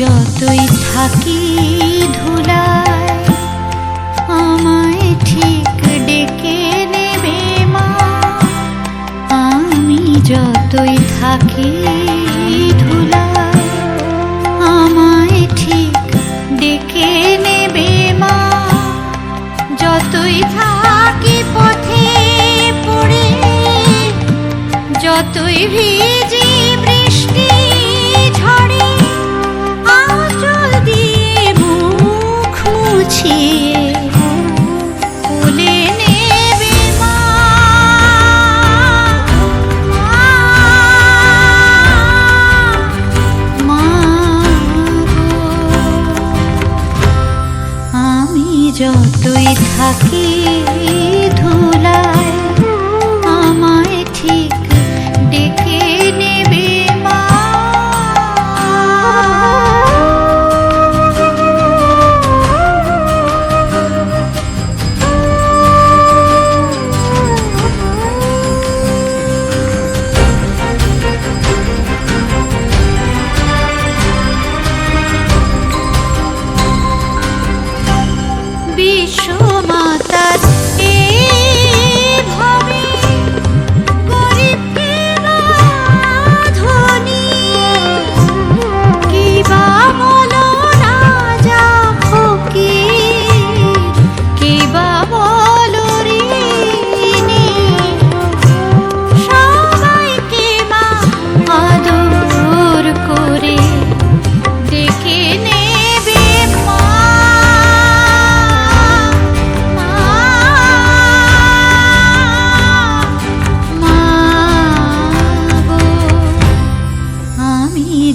যতই থাকি ধুলায়, আমায় ঠিক ডেকে নেবে মা। আমি যতই থাকি ধুলায়, আমায় ঠিক ডেকে নেবে মা। যতই থাকি পথে পড়ে, যতই ভিজি মুছিয়ে কোলে মা। আমি যতই থাকি ধুলায়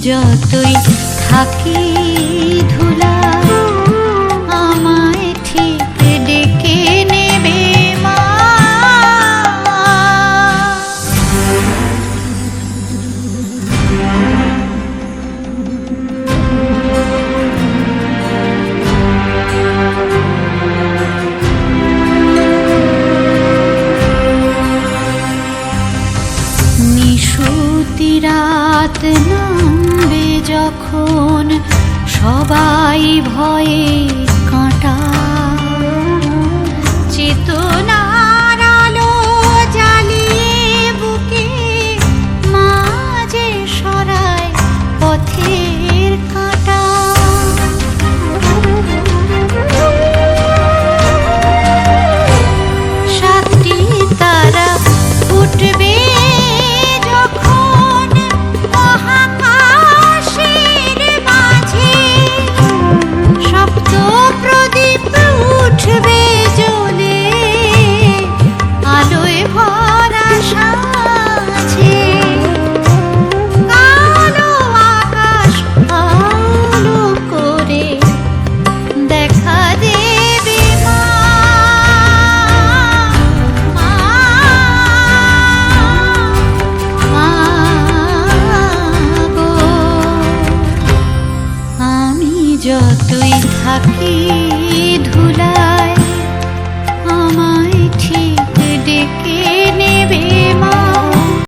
যতই থাকি ধুলা ঠিক ডেকে নেবে মা। রাত নামবে যখন সবাই ভয়ে